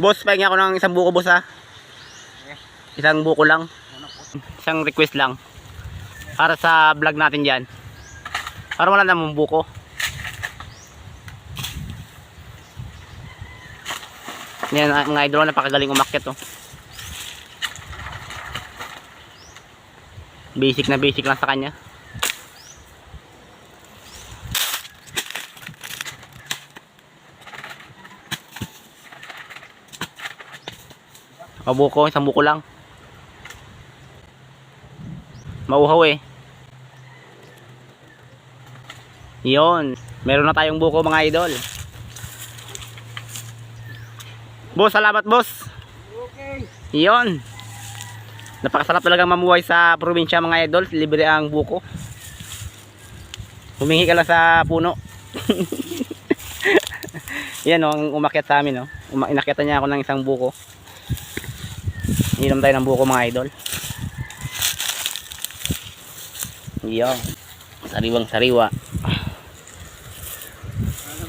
Boss, pahingi ako ng isang buko, boss, ha? Isang buko lang. Isang request lang. Para sa vlog natin dyan. Para wala namang buko. Yan, ang idol, napakagaling umakyat, oh. Basic na basic lang sa kanya. O buko, isang buko lang. Mauhaw eh. Yon, meron na tayong buko mga idol. Boss, salamat boss. Okay. Yon. Napakasarap talaga mamuhay sa probinsya mga idol. Libre ang buko. Humingi ka lang sa puno. Yan o, ang umakyat sa amin o. Uma inakyatan niya ako ng isang buko. Inom tayo ng buko mga idol. Yo. Sariwang sariwa. Ano,